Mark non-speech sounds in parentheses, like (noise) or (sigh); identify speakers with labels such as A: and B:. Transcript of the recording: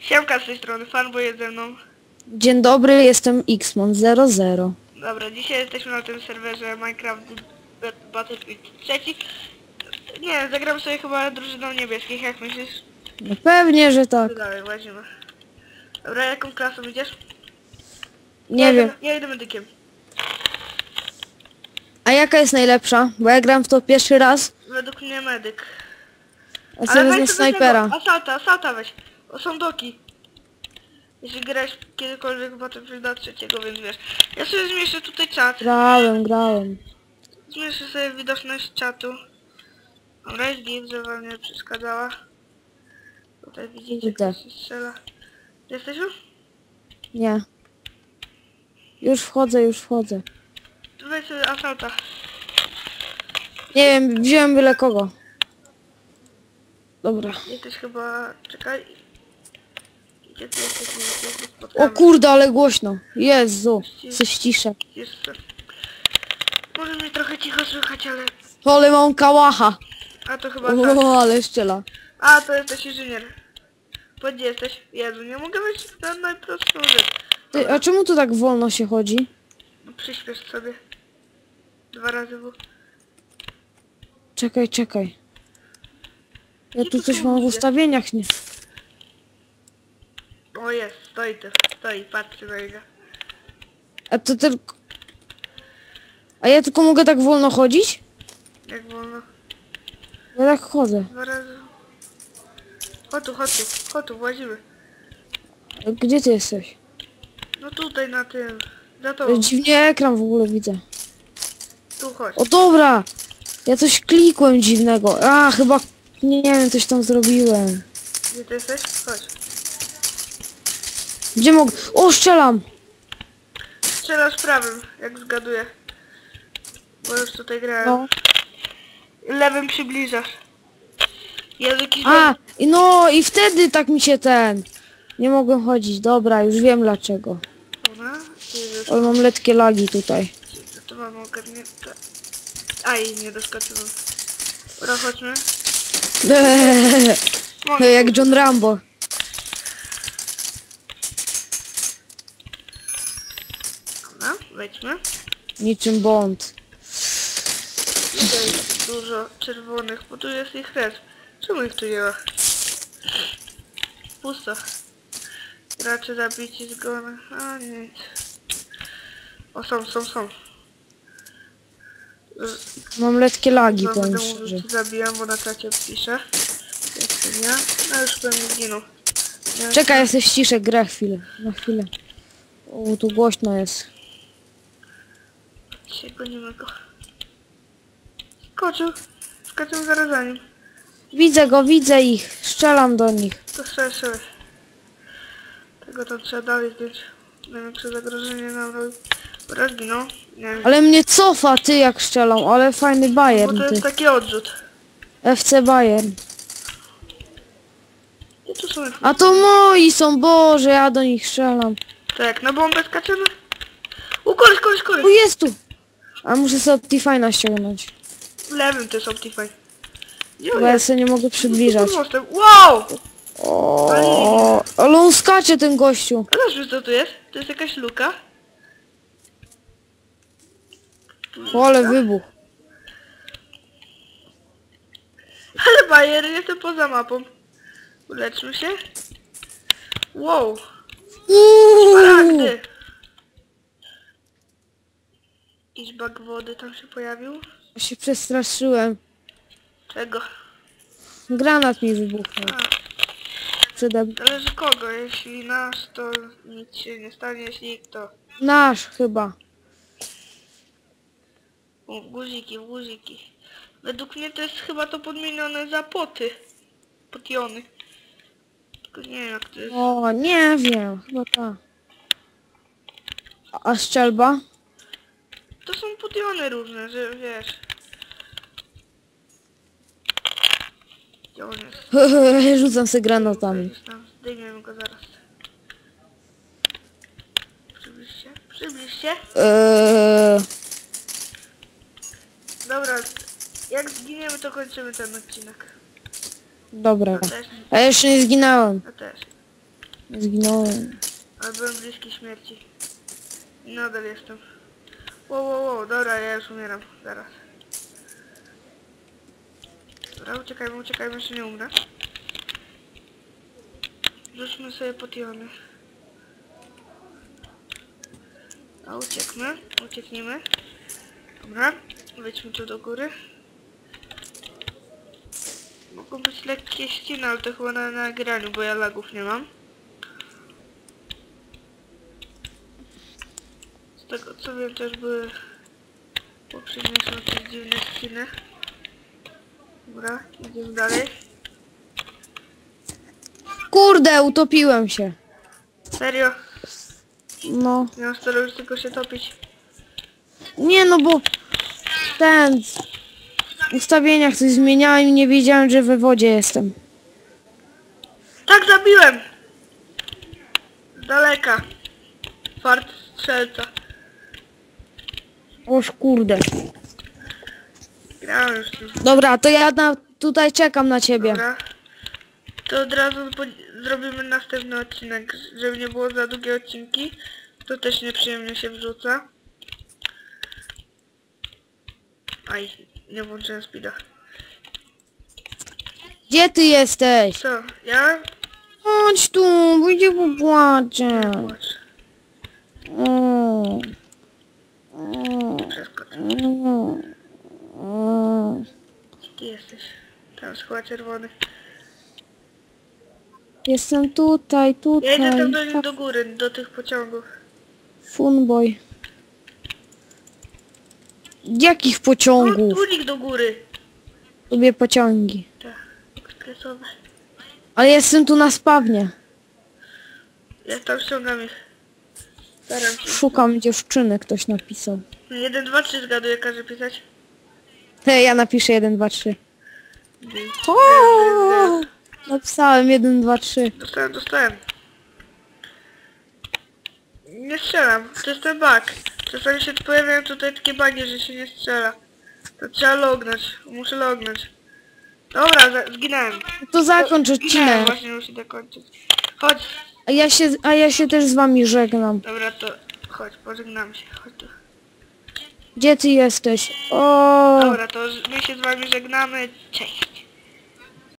A: Siemka z tej strony, fanboy jest ze mną.
B: Dzień dobry, jestem Xmon00.
A: Dobra, dzisiaj jesteśmy na tym serwerze Minecraft Battlefield 3. Nie, zagramy sobie chyba drużyną niebieskich, jak myślisz?
B: No pewnie, że tak.
A: To dalej, łazimy. Dobra, jaką klasą idziesz?
B: Nie
A: ja
B: wiem.
A: Idę, ja idę medykiem.
B: A jaka jest najlepsza? Bo ja gram w to pierwszy raz,
A: Według mnie medyk.
B: A sobie wezmę
A: weź sobie
B: snajpera.
A: tego, Asalta, asalta weź. Są doki. Jeśli grałeś kiedykolwiek w Battlefielda trzeciego, więc wiesz. Ja sobie zmieszczę tutaj czat.
B: Grałem, grałem.
A: Zmieszczę sobie widoczność czatu. Dobra, jest że wam nie przeszkadzała. Tutaj widzicie,
B: Widzę.
A: kto się strzela. Jesteś już?
B: Nie. Już wchodzę, już wchodzę.
A: Tu weź sobie asalta.
B: Nie wiem, wziąłem byle kogo. Dobra.
A: Jesteś chyba... Czekaj. Gdzie się
B: O
A: spotkamy.
B: kurde, ale głośno. Jezu, ściszę.
A: Jeszcze. Może mnie trochę cicho słychać, ale...
B: Ale mam kałacha.
A: A to chyba tak.
B: O, ale szczela.
A: A, to jesteś inżynier. Po gdzie jesteś? Jezu, nie mogę wejść na najprostszą rzecz.
B: Ty, a czemu tu tak wolno się chodzi?
A: No, przyspiesz sobie. Dwa razy w...
B: Czekaj, czekaj. Ja tu coś mam w ustawieniach, nie.
A: O jest, stoi tu, stoi, patrzy na niego.
B: A to tylko... A ja tylko mogę tak wolno chodzić?
A: Jak wolno.
B: Ja tak chodzę.
A: Dwa razy. Chodź tu, chodź tu, chodź tu, włazimy.
B: A Gdzie ty jesteś?
A: No tutaj na tym. Za tobą.
B: Dziwnie ekran w ogóle widzę.
A: Tu chodź.
B: O dobra! Ja coś klikłem dziwnego. A, chyba... Nie wiem, coś tam zrobiłem.
A: Gdzie ty jesteś? Chodź.
B: Gdzie mogę... O, strzelam!
A: Strzelasz prawym, jak zgaduję. Bo już tutaj grałem.
B: No.
A: Lewym przybliżasz.
B: A, i no i wtedy tak mi się ten... Nie mogłem chodzić. Dobra, już wiem dlaczego.
A: Ona? Jezus,
B: Ale mam letkie lagi tutaj.
A: to mam ogarnięte. Aj, nie doskoczyłem. Dobra, chodźmy. Mogę.
B: Jak John Rambo.
A: Dobra, wejdźmy.
B: Niczym Bond.
A: Tutaj jest dużo czerwonych, bo tu jest ich res. Czemu ich tu nie ma? Pusto. Gracze zabici zgony. A nic. O, są, są, są.
B: Mam letkie lagi,
A: Chyba
B: powiem
A: będę mówił,
B: szczerze.
A: zabijam, bo na czacie piszę. Nie. No już pewnie zginął.
B: Czekaj, jesteś ciszek, grę chwilę. Na chwilę. O, tu głośno jest.
A: Dzisiaj gonimy go. Skoczył. Skoczył zaraz za nim.
B: Widzę go, widzę ich. Strzelam do nich.
A: To strzelaj. Tego tam trzeba dalej zdjąć. Największe zagrożenie nam Raz zginął. Nie.
B: Ale mnie cofa, ty jak strzelam, ale fajny
A: Bo
B: Bayern,
A: to
B: ty.
A: jest taki odrzut.
B: FC Bayern.
A: I tu są...
B: A to moi są, Boże, ja do nich strzelam.
A: Tak, na bombę skaczemy. U, koleś, koleś, koleś.
B: O, jest tu! A muszę sobie Optifine'a ściągnąć.
A: W lewym to jest Optifine. Gdzie on
B: Bo ja
A: jest?
B: sobie nie mogę przybliżać.
A: Tu mostem. Wow!
B: O, ale on skacze, ten gościu.
A: A wiesz, co tu jest? To jest jakaś luka.
B: O, ale wybuch.
A: Ale bajer, jestem poza mapą. Uleczmy się. Wow.
B: Uuu,
A: Szmaragdy. Jakiś bak wody tam się pojawił.
B: się przestraszyłem.
A: Czego?
B: Granat mi wybuchnął.
A: A,
B: Przede
A: zależy kogo. Jeśli nasz, to nic się nie stanie. Jeśli kto.
B: Nasz chyba.
A: O, guziki, guziki. Według mnie to jest chyba to podmienione za poty. Potiony. Tylko nie wiem jak to jest.
B: O, nie wiem, chyba ta. A- A strzelba?
A: To są potiony różne, że wiesz. Gdzie on jest? (laughs)
B: Rzucam sobie granatami.
A: Tam, zdejmiemy go zaraz. Przybliż się, przybliż się.
B: Eee,
A: Dobra, jak zginiemy to kończymy ten odcinek.
B: Dobra.
A: Ja też,
B: A jeszcze nie zginąłem.
A: ja też.
B: Nie zginąłem.
A: Ale byłem bliski śmierci. I nadal jestem. Wow, wow, wow, dobra, ja już umieram. Zaraz. Dobra, uciekajmy, uciekajmy, jeszcze nie umrę. Rzućmy sobie potiony. A uciekmy, uciekniemy. Dobra, wejdźmy tu do góry. Mogą być lekkie ściny, ale to chyba na nagraniu, bo ja lagów nie mam. Z tego co wiem też były poprzednie są jakieś dziwne skiny. Dobra, idziemy dalej.
B: Kurde, utopiłem się.
A: Serio,
B: No.
A: miałem staro już tylko się topić.
B: Nie no bo ten w ustawieniach coś zmieniałem i nie wiedziałem, że we wodzie jestem.
A: Tak zabiłem! Z daleka. Fart strzelca.
B: Oż kurde.
A: Grałem już tu.
B: Dobra, to ja na, tutaj czekam na ciebie.
A: Dobra. To od razu po- zrobimy następny odcinek, żeby nie było za długie odcinki. To też nieprzyjemnie się wrzuca. Aj, nie włączyłem speeda.
B: Gdzie ty jesteś?
A: Co? Ja?
B: Chodź tu, pójdzie popłaczę.
A: Płacz. Przeskocz.
B: O. O.
A: Gdzie ty jesteś? Tam jest chyba czerwony.
B: Jestem tutaj,
A: Ja idę tam
B: tutaj.
A: do, do góry, do tych pociągów.
B: Funboy. Jakich
A: No,
B: pociągów?
A: tulik do góry.
B: Lubię pociągi.
A: Tak, ekspresowe.
B: Ale jestem tu na spawnie.
A: Ja tam ściągam ich. Staram się.
B: Szukam dziewczyny, ktoś napisał.
A: 1, 2, 3 zgaduję, każe pisać.
B: Hej, ja napiszę 1, 2, 3.
A: Gdy-
B: O! Napisałem 1, 2, 3.
A: Dostałem, dostałem. Nie strzelam, to jest ten bug. Czasami się pojawiają tutaj takie bugi, że się nie strzela. To trzeba lognąć, muszę lognąć. Dobra, za- zginąłem.
B: To zakończ
A: Zginąłem,
B: odcinek.
A: właśnie muszę dokończyć. Chodź.
B: A ja się, a ja się też z wami żegnam.
A: Dobra, to chodź, pożegnamy się. Chodź tu.
B: Gdzie ty jesteś? O!
A: Dobra, to my się z wami żegnamy. Cześć.